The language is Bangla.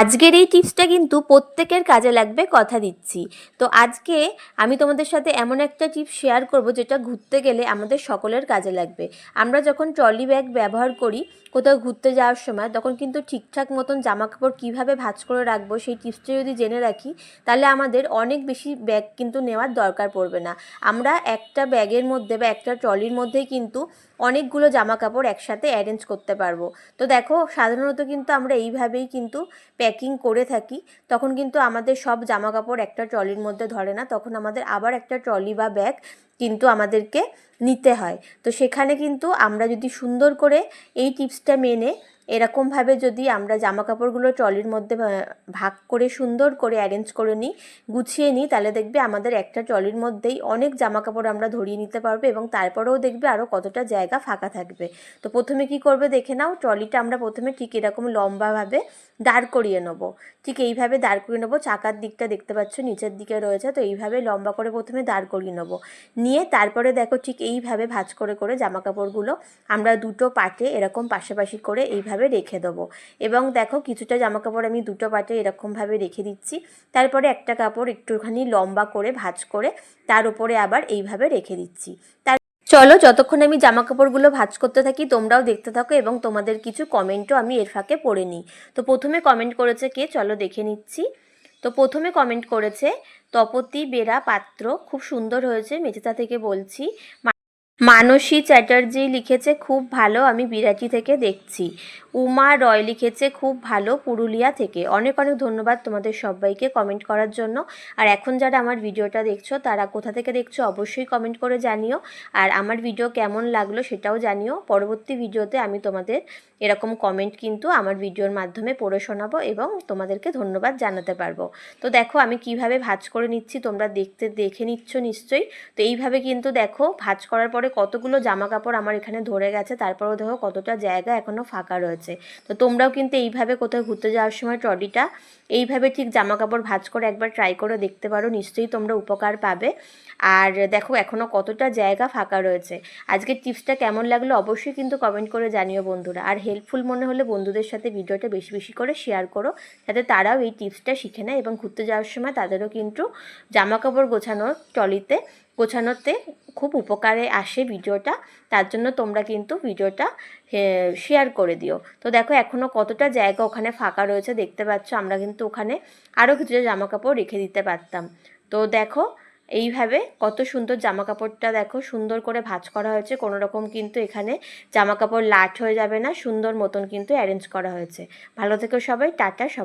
আজকের এই টিপসটা কিন্তু প্রত্যেকের কাজে লাগবে, কথা দিচ্ছি। তো আজকে আমি তোমাদের সাথে এমন একটা টিপস শেয়ার করব, যেটা ঘুরতে গেলে আমাদের সকলের কাজে লাগবে। আমরা যখন ট্রলি ব্যাগ ব্যবহার করি, কোথাও ঘুরতে যাওয়ার সময়, তখন কিন্তু ঠিকঠাক মতন জামা কাপড় কীভাবে ভাঁজ করে রাখব, সেই টিপসটা যদি জেনে রাখি, তাহলে আমাদের অনেক বেশি ব্যাগ কিন্তু নেওয়ার দরকার পড়বে না। আমরা একটা ব্যাগের মধ্যে বা একটা ট্রলির মধ্যেই কিন্তু অনেকগুলো জামা কাপড় একসাথে অ্যারেঞ্জ করতে পারব। তো দেখো, সাধারণত কিন্তু আমরা এইভাবেই কিন্তু প্যাকিং করে থাকি, তখন কিন্তু আমাদের সব জামা কাপড় একটা ট্রলির মধ্যে ধরে না, তখন আমাদের আবার একটা ট্রলি বা ব্যাগ কিন্তু আমাদেরকে নিতে হয়। তো সেখানে কিন্তু আমরা যদি সুন্দর করে এই টিপসটা মেনে এরকমভাবে যদি আমরা জামা কাপড়গুলো ট্রলির মধ্যে ভাগ করে সুন্দর করে অ্যারেঞ্জ করে নিই, গুছিয়ে নিই, তাহলে দেখবে আমাদের একটা ট্রলির মধ্যেই অনেক জামা কাপড় আমরা ধরিয়ে নিতে পারব এবং তারপরেও দেখবে আরও কতটা জায়গা ফাঁকা থাকবে। তো প্রথমে কি করবে দেখে নাও, ট্রলিটা আমরা প্রথমে ঠিক এরকম লম্বাভাবে দাঁড় করিয়ে নেব। ঠিক এইভাবে দাঁড় করিয়ে নেব, চাকার দিকটা দেখতে পাচ্ছ, নিচের দিকে রয়েছে, তো এইভাবে লম্বা করে প্রথমে দাঁড় করিয়ে নেব। নিয়ে তারপরে দেখো ঠিক এইভাবে ভাঁজ করে করে জামা কাপড়গুলো আমরা দুটো পাটে এরকম পাশাপাশি করে এইভাবে রেখে দেবো। এবং দেখো কিছুটা জামা কাপড় আমি দুটো পাটে এরকমভাবে রেখে দিচ্ছি। তারপরে একটা কাপড় একটুখানি লম্বা করে ভাঁজ করে তার উপরে আবার এইভাবে রেখে দিচ্ছি। তার চলো যতক্ষণ আমি জামা কাপড়গুলো ভাজ করতে থাকি তোমরাও দেখতে থাকো এবং তোমাদের কিছু কমেন্টও আমি এর ফাঁকে পড়ে নিই। তো প্রথমে কমেন্ট করেছে কে? চলো দেখে নিচ্ছি। তো প্রথমে কমেন্ট করেছে, তপতি বেরা পাত্র, খুব সুন্দর হয়েছে মেচেতা থেকে বলছি। মানসী চ্যাটার্জি লিখেছে খুব ভালো, আমি বিরাটি থেকে দেখছি। উমা রয় লিখেছে খুব ভালো, পুরুলিয়া থেকে। অনেক অনেক ধন্যবাদ তোমাদের সবাইকে কমেন্ট করার জন্য। আর এখন যারা আমার ভিডিওটা দেখছ, তারা কোথা থেকে দেখছ অবশ্যই কমেন্ট করে জানিও। আর আমার ভিডিও কেমন লাগল সেটাও জানিও। পরবর্তী ভিডিওতে আমি তোমাদের এরকম কমেন্ট কিন্তু আমার ভিডিওর মাধ্যমে পড়ে শোনাবো এবং তোমাদেরকে ধন্যবাদ জানাতে পারব। তো দেখো, আমি কীভাবে ভাঁজ করে নিচ্ছি, তোমরা দেখতে, দেখে নিচ্ছ নিশ্চয়ই। তো এইভাবে কিন্তু দেখো, ভাঁজ করার পরে কতগুলো জামা কাপড় আমার এখানে ধরে গেছে, তারপরেও দেখো কতটা জায়গা এখনও ফাঁকা রয়েছে। তো তোমরাও কিন্তু এইভাবে কোথাও ঘুরতে যাওয়ার সময় ট্রলিটা এইভাবে ঠিক জামা কাপড় ভাঁজ করে একবার ট্রাই করে দেখতে পারো, নিশ্চয়ই তোমরা উপকার পাবে। আর দেখো এখনও কতটা জায়গা ফাঁকা রয়েছে। আজকের টিপসটা কেমন লাগল অবশ্যই কিন্তু কমেন্ট করে জানিও বন্ধুরা। আর হেল্পফুল মনে হলে বন্ধুদের সাথে ভিডিওটা বেশি বেশি করে শেয়ার করো, যাতে তারাও এই টিপসটা শিখে নেয় এবং ঘুরতে যাওয়ার সময় তাদেরও কিন্তু জামা কাপড় গোছানোর ট্রলিতে গোছানোতে খুব উপকারে আসে ভিডিওটা। তার জন্য তোমরা কিন্তু ভিডিওটা শেয়ার করে দিও। তো দেখো এখনও কতটা জায়গা ওখানে ফাঁকা রয়েছে দেখতে পাচ্ছ? আমরা কিন্তু ওখানে আরও কিছুটা জামা কাপড় রেখে দিতে পারতাম। তো দেখো এইভাবে কত সুন্দর জামা কাপড়টা দেখো সুন্দর করে ভাঁজ করা হয়েছে। কোনো রকম কিন্তু এখানে জামা কাপড় লাট হয়ে যাবে না, সুন্দর মতন কিন্তু অ্যারেঞ্জ করা হয়েছে। ভালো থেকো সবাই, টাটা সবাই